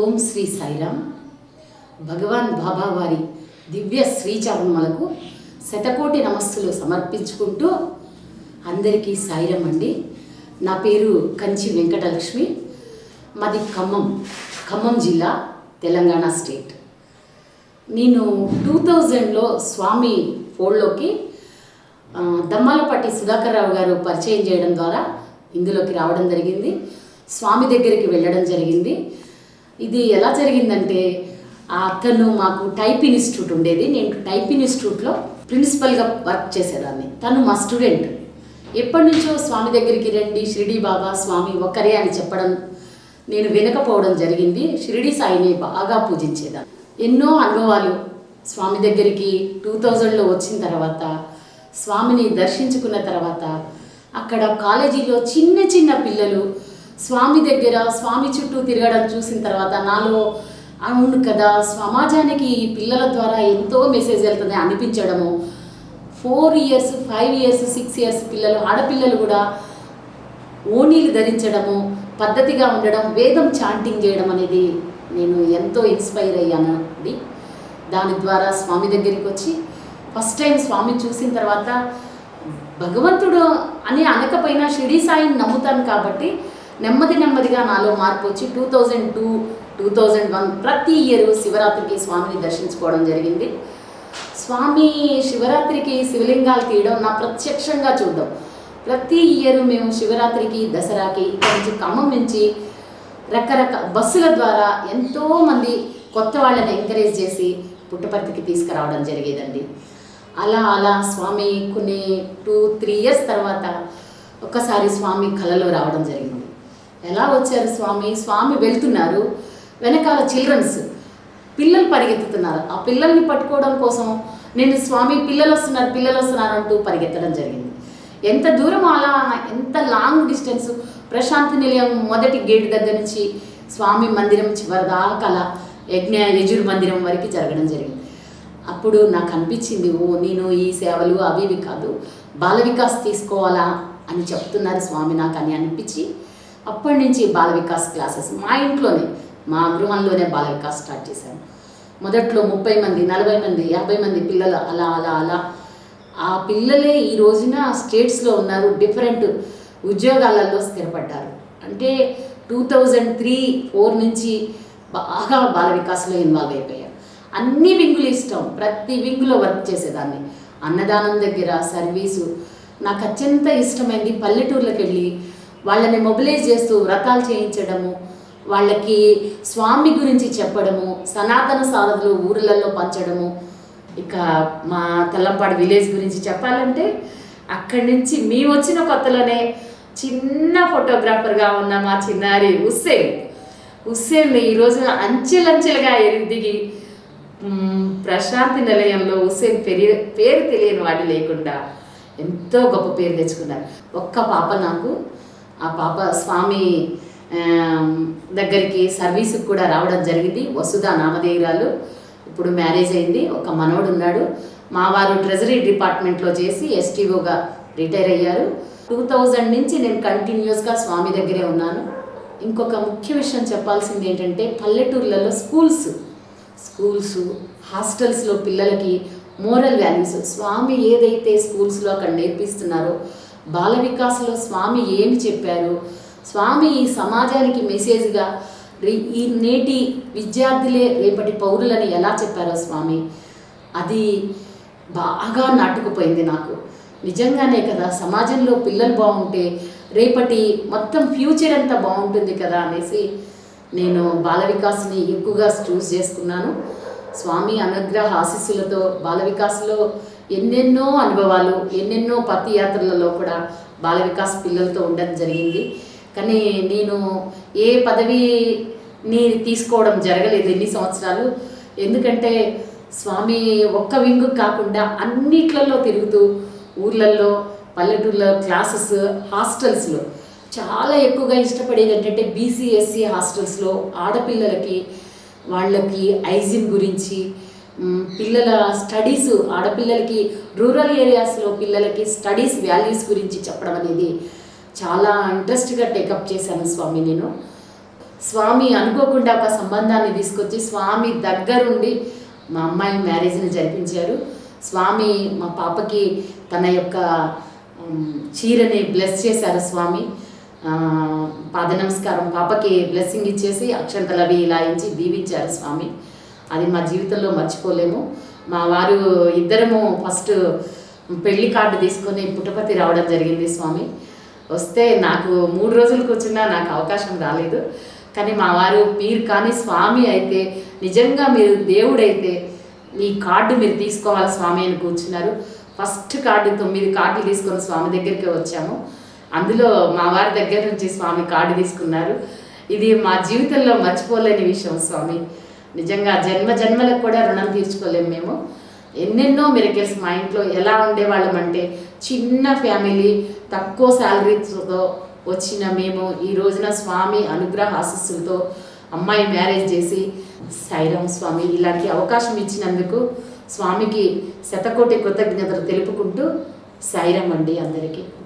ఓం శ్రీ సాయిరామ్. భగవాన్ బాబా వారి దివ్య శ్రీచరణములకు శతకోటి నమస్సులు సమర్పించుకుంటూ అందరికీ సాయిరామ్ అండి. నా పేరు కంచి వెంకటలక్ష్మి. మాది ఖమ్మం ఖమ్మం జిల్లా తెలంగాణ స్టేట్. నేను టూ థౌజండ్లో స్వామి ఫోల్డ్లోకి దమ్మాలపట్టి సుధాకర్ రావు గారు పరిచయం చేయడం ద్వారా ఇందులోకి రావడం జరిగింది. స్వామి దగ్గరికి వెళ్ళడం జరిగింది. ఇది ఎలా జరిగిందంటే ఆ అతను మాకు టైప్ ఇన్స్టిట్యూట్ ఉండేది. నేను టైప్ ఇన్స్టిట్యూట్లో ప్రిన్సిపల్గా వర్క్ చేసేదాన్ని. తను మా స్టూడెంట్. ఎప్పటి నుంచో స్వామి దగ్గరికి రండి షిరిడి బాబా స్వామి ఒక్కరే అని చెప్పడం నేను వినకపోవడం జరిగింది. షిరిడి సాయిని బాగా పూజించేదాన్ని. ఎన్నో అనుభవాలు స్వామి దగ్గరికి టూ థౌజండ్లో వచ్చిన తర్వాత స్వామిని దర్శించుకున్న తర్వాత అక్కడ కాలేజీలో చిన్న చిన్న పిల్లలు స్వామి దగ్గర స్వామి చుట్టూ తిరగడం చూసిన తర్వాత నాలో అవును కదా సమాజానికి ఈ పిల్లల ద్వారా ఎంతో మెసేజ్ వెళ్తుంది అనిపించడము. Four years five years six years పిల్లలు ఆడపిల్లలు కూడా ఓణీలు ధరించడము పద్ధతిగా ఉండడం వేదం చాంటింగ్ చేయడం అనేది నేను ఎంతో ఇన్స్పైర్ అయ్యాను అండి. దాని ద్వారా స్వామి దగ్గరికి వచ్చి ఫస్ట్ టైం స్వామి చూసిన తర్వాత భగవంతుడు అని అనకపోయినా షిరిడి సాయిని నమ్ముతాను కాబట్టి నెమ్మది నెమ్మదిగా నాలో మార్పు వచ్చి two thousand to two thousand one ప్రతి ఇయర్ శివరాత్రికి స్వామిని దర్శించుకోవడం జరిగింది. స్వామి శివరాత్రికి శివలింగాలు తీయడం నా ప్రత్యక్షంగా చూడడం. ప్రతి ఇయర్ మేము శివరాత్రికి దసరాకి ఇక్కడి నుంచి ఖమ్మం నుంచి రకరకాల బస్సుల ద్వారా ఎంతోమంది కొత్త వాళ్ళని ఎంకరేజ్ చేసి పుట్టపర్తికి తీసుకురావడం జరిగేదండి. అలా అలా స్వామి కొన్ని టూ త్రీ ఇయర్స్ తర్వాత ఒక్కసారి స్వామి కలలో రావడం జరిగింది. ఎలా వచ్చారు స్వామి? స్వామి వెళ్తున్నారు. వెనకాల చిల్డ్రన్స్ పిల్లలు పరిగెత్తుతున్నారు. ఆ పిల్లల్ని పట్టుకోవడం కోసం నేను స్వామి పిల్లలు వస్తున్నారు పిల్లలు వస్తున్నారు అంటూ పరిగెత్తడం జరిగింది. ఎంత దూరం అలా ఎంత లాంగ్ డిస్టెన్స్? ప్రశాంతి నిలయం మొదటి గేట్ దగ్గర నుంచి స్వామి మందిరం చివరి దాకా అలా యజ్ఞ యజుర్ మందిరం వరకు జరగడం జరిగింది. అప్పుడు నాకు అనిపించింది ఓ నేను ఈ సేవలు అవి ఇవి కాదు బాల వికాస్ తీసుకోవాలా అని చెప్తున్నారు స్వామి నాకు అని అనిపించి అప్పటి నుంచి బాల వికాస్ క్లాసెస్. మా ఇంట్లోనే మా గృహంలోనే బాల వికాస్ స్టార్ట్ చేశాను మొదట్లో ముప్పై మంది నలభై మంది యాభై మంది పిల్లలు అలా అలా అలా. ఆ పిల్లలే ఈ రోజున స్టేట్స్లో ఉన్నారు డిఫరెంట్ ఉద్యోగాలలో స్థిరపడ్డారు. అంటే టూ థౌజండ్ త్రీ ఫోర్ నుంచి బాగా బాల వికాస్లో ఇన్వాల్వ్ అయిపోయారు. అన్ని వింగులు ఇష్టం ప్రతి వింగులో వర్క్ చేసేదాన్ని. అన్నదానం దగ్గర సర్వీసు. నాకు అత్యంత ఇష్టమైంది పల్లెటూర్లకు వెళ్ళి వాళ్ళని మొబిలైజ్ చేస్తూ వ్రతాలు చేయించడము వాళ్ళకి స్వామి గురించి చెప్పడము సనాతన సారథులు ఊర్లలో పంచడము. ఇక మా తెల్లంపాడు విలేజ్ గురించి చెప్పాలంటే అక్కడి నుంచి మేము వచ్చిన కొత్తలోనే చిన్న ఫోటోగ్రాఫర్గా ఉన్న మా చిన్నారి హుస్సేన్. హుస్సేన్ ఈ రోజున అంచెలంచెలుగా ఎరిదిగి ప్రశాంతి నిలయంలో హుస్సేన్ పేరు పేరు తెలియని వాడు లేకుండా ఎంతో గొప్ప పేరు తెచ్చుకున్నారు. ఒక్క పాప నాకు ఆ పాప స్వామి దగ్గరికి సర్వీసుకు కూడా రావడం జరిగింది. వసుధ నామధేయురాలు. ఇప్పుడు మ్యారేజ్ అయింది. ఒక మనోడు ఉన్నాడు. మా వారు ట్రెజరీ డిపార్ట్మెంట్లో చేసి ఎస్టీఓగా రిటైర్ అయ్యారు. టూ థౌజండ్ నుంచి నేను కంటిన్యూస్గా స్వామి దగ్గరే ఉన్నాను. ఇంకొక ముఖ్య విషయం చెప్పాల్సింది ఏంటంటే పల్లెటూర్లలో స్కూల్స్ స్కూల్స్ హాస్టల్స్లో పిల్లలకి మోరల్ వాల్యూస్ స్వామి ఏదైతే స్కూల్స్లో అక్కడ నేర్పిస్తున్నారో బాల వికాసంలో స్వామి ఏమి చెప్పారు? స్వామి ఈ సమాజానికి మెసేజ్గా ఈ నేటి విద్యార్థులే రేపటి పౌరులని ఎలా చెప్పారో స్వామి? అది బాగా నాటుకుపోయింది నాకు. నిజంగానే కదా సమాజంలో పిల్లలు బాగుంటే రేపటి మొత్తం ఫ్యూచర్ అంతా బాగుంటుంది కదా అనేసి నేను బాల వికాస్ని ఎక్కువగా చూస్ చేసుకున్నాను. స్వామి అనుగ్రహ ఆశీస్సులతో బాల వికాస్లో ఎన్నెన్నో అనుభవాలు ఎన్నెన్నో పతి యాత్రలలో కూడా బాల వికాస్ పిల్లలతో ఉండడం జరిగింది. కానీ నేను ఏ పదవిని తీసుకోవడం జరగలేదు ఎన్ని సంవత్సరాలు. ఎందుకంటే స్వామి ఒక్క వింగు కాకుండా అన్నిట్లలో తిరుగుతూ ఊర్లలో పల్లెటూర్లో క్లాసెస్ హాస్టల్స్లో చాలా ఎక్కువగా ఇష్టపడేది ఏంటంటే బీసీఎస్సీ హాస్టల్స్లో ఆడపిల్లలకి వాళ్ళకి ఐజిన్ గురించి పిల్లల స్టడీస్ ఆడపిల్లలకి రూరల్ ఏరియాస్లో పిల్లలకి స్టడీస్ వాల్యూస్ గురించి చెప్పడం అనేది చాలా ఇంట్రెస్ట్గా టేకప్ చేశాను స్వామి నేను. స్వామి అనుకోకుండా ఒక సంబంధాన్ని తీసుకొచ్చి స్వామి దగ్గరుండి మా అమ్మాయి మ్యారేజ్ని జరిపించారు. స్వామి మా పాపకి తన యొక్క చీరని బ్లెస్ చేశారు స్వామి. పాద నమస్కారం పాపకి బ్లెస్సింగ్ ఇచ్చేసి అక్షంతలవి ఇలా ఇచ్చి దీవించారు స్వామి. అది మా జీవితంలో మర్చిపోలేము. మా వారు ఇద్దరము ఫస్ట్ పెళ్ళి కార్డు తీసుకొని పుట్టపతి రావడం జరిగింది స్వామి. వస్తే నాకు మూడు రోజులు కూర్చున్నా నాకు అవకాశం రాలేదు. కానీ మా వారు మీరు కానీ స్వామి అయితే నిజంగా మీరు దేవుడైతే ఈ కార్డు మీరు తీసుకోవాలి స్వామి అని కూర్చున్నారు. ఫస్ట్ కార్డు తొమ్మిది కార్డులు తీసుకొని స్వామి దగ్గరికి వచ్చాము. అందులో మా వారి దగ్గర నుంచి స్వామి కార్డు తీసుకున్నారు. ఇది మా జీవితంలో మర్చిపోలేని విషయం స్వామి. నిజంగా జన్మ జన్మలకు కూడా రుణం తీర్చుకోలేము మేము. ఎన్నెన్నో మిరకిల్స్ మా ఇంట్లో ఎలా ఉండేవాళ్ళం అంటే చిన్న ఫ్యామిలీ తక్కువ శాలరీతో వచ్చిన మేము ఈ రోజున స్వామి అనుగ్రహ ఆశస్సులతో అమ్మాయి మ్యారేజ్ చేసి సాయిరామ్ స్వామి ఇలాంటి అవకాశం ఇచ్చినందుకు స్వామికి శతకోటి కృతజ్ఞతలు తెలుపుకుంటూ సాయిరామ్ అండి అందరికీ.